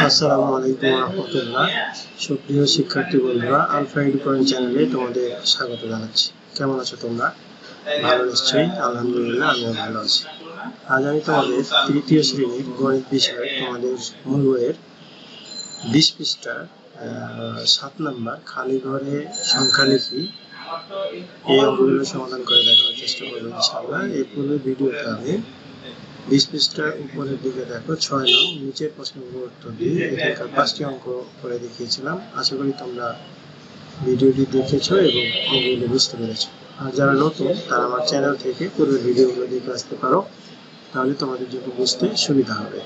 আসসালামু আলাইকুম রহমতুল্লাহ সুপ্রিয় শিক্ষার্থী বন্ধুরা আলফা এডুকয়েন্ট চ্যানেলে তোমাদের স্বাগত জানাচ্ছি। কেমন আছো তোমরা? ভালো নিশ্চয়ই আলহামদুলিল্লাহ আমিও ভালো আছি। আজ আমি তোমাদের তৃতীয় শ্রেণির গণিত বিষয়ে তোমাদের মূল বইয়ের বিশ পৃষ্ঠার আহ, সাত নাম্বার খালি ঘরে সংখ্যা লিখি। এই অঙ্কগুলো সমাধান করে দেখানোর চেষ্টা করব ইনশাআল্লাহ। এই পূর্বে ভিডিওতে আমি বিশ পৃষ্ঠার উপরের দিকে দেখো, ছয় নং, নিচের প্রশ্নগুলো উত্তর দিয়ে এখানকার পাঁচটি অঙ্ক করে দেখিয়েছিলাম। আশা করি তোমরা ভিডিওটি দেখেছ এবং অঙ্কগুলো বুঝতে পেরেছ। আর যারা নতুন, তারা আমার চ্যানেল থেকে পূর্বের ভিডিওগুলো দেখে আসতে পারো। তাহলে তোমাদের জন্য বুঝতে সুবিধা হবে।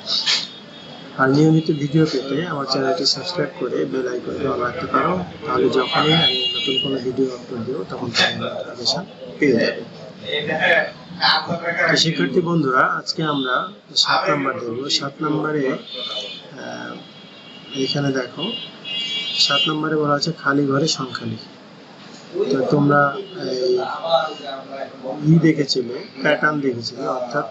আর নিয়মিত ভিডিও পেতে আমার চ্যানেলটি সাবস্ক্রাইব করে বেল আইকনটি অন রাখতে পারো। তাহলে যখনই আমি নতুন কোনো ভিডিও আপলোড দেবো, তখন তোমরা নোটিফিকেশন পেয়ে যাবে। শিক্ষার্থী বন্ধুরা, আজকে আমরা সাত নাম্বার দেখব সাত নাম্বারে এখানে দেখো, সাত নাম্বারে বলা আছে খালি ঘরে সংখ্যা লিখি। তো তোমরা ই দেখেছিলে প্যাটার্ন দেখেছিলে, অর্থাৎ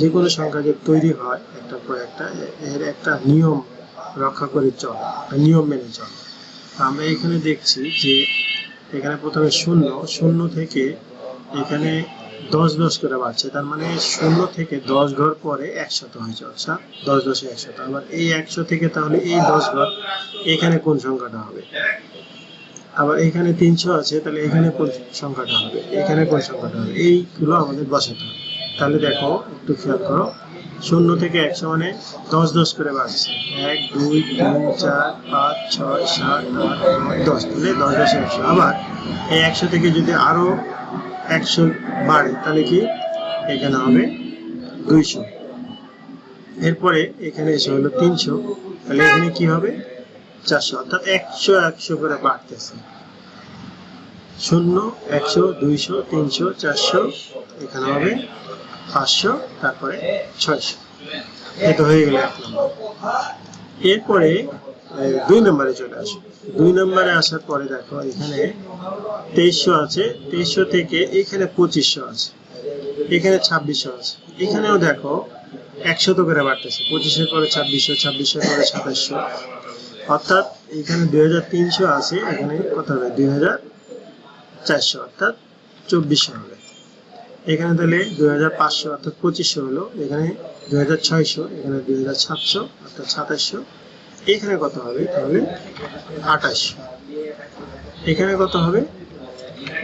যে কোনো সংখ্যা যে তৈরি হয়, একটা পর একটা, এর একটা নিয়ম রক্ষা করে চলে নিয়ম মেনে চলে। আমরা এখানে দেখছি যে, এখানে প্রথমে শূন্য শূন্য থেকে এখানে দশ দশ করে বাড়ছে। তার মানে শূন্য থেকে দশ ঘর পরে একশত হয়েছে অর্থাৎ দশ দশে একশত। আবার এই একশো থেকে তাহলে এই দশ ঘর, এখানে কোন সংখ্যাটা হবে? আবার এখানে তিনশো আছে, তাহলে এখানে কোন সংখ্যাটা হবে? এখানে কোন সংখ্যাটা হবে? এইগুলো আমাদের বসাতে হবে। তাহলে দেখো, একটু খেয়াল করো। শূন্য থেকে একশো মানে দশ দশ করে বাড়ছে। এক, দুই, তিন, চার, পাঁচ, ছয়, সাত, আট, নয়, দশ। তাহলে দশ দশে একশো। আবার এই একশো থেকে যদি আরও একশো বাড়ে তাহলে কি এখানে হবে দুইশো। এরপরে এখানে এসে হলো তিনশো, তাহলে এখানে কি হবে? চারশো, অর্থাৎ একশো একশো করে বাড়তেছে। শূন্য, একশো, দুইশো, তিনশো, চারশো, এখানে হবে পাঁচশো, তারপরে ছয়শো। এটা হয়ে গেল এক নম্বর। এরপরে দুই নম্বরে চলে আসো। দুই নম্বরে আসার পরে দেখো, এখানে তেইশশো আছে, তেইশশো থেকে এখানে পঁচিশশো আছে, এখানে ছাব্বিশশো আছে। এখানেও দেখো, একশত করে বাড়তেছে। পঁচিশের পরে ছাব্বিশশো, ছাব্বিশের পরে সাতাশশো। অর্থাৎ এখানে দুই হাজার তিনশো আছে, এখানে কত হবে? দুই হাজার চারশো, অর্থাৎ চব্বিশশো হবে। এখানে তাহলে দুই হাজার পাঁচশো, অর্থাৎ পঁচিশশো হলো। এখানে দুই হাজার ছয়শো, এখানে দুই হাজার সাতশো, অর্থাৎ সাতাশশো। এখানে কত হবে? তাহলে আঠাশশো এখানে কত হবে?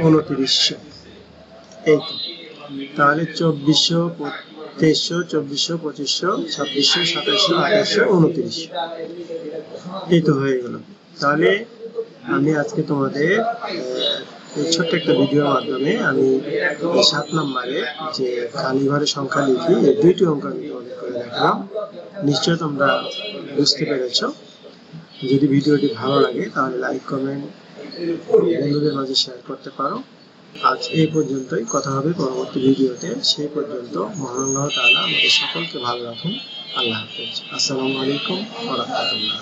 উনত্রিশশো এই তো। তাহলে চব্বিশশো তেইশশো, চব্বিশশো পঁচিশশো, ছাব্বিশশো, সাতাশশো, আঠাশশো উনত্রিশশো এই তো হয়ে গেল। তাহলে আমি আজকে তোমাদের এই ছোট্ট একটা ভিডিওর মাধ্যমে আমি সাত নম্বরে যে খালি ঘরের সংখ্যা লিখি, এই দুইটি অঙ্ক আমি তোমাদের করে দেখালাম। নিশ্চয় তোমরা বুঝতে পেরেছ? যদি ভিডিওটি ভালো লাগে, তাহলে লাইক কমেন্ট বন্ধুদের মাঝে শেয়ার করতে পারো। আজ এই পর্যন্তই, কথা হবে পরবর্তী ভিডিওতে। সেই পর্যন্ত মহান তালা আমাদের সকলকে ভালো রাখুন। আল্লাহ হাফেজ। আসসালামু আলাইকুম ওয়া রাহমাতুল্লাহ।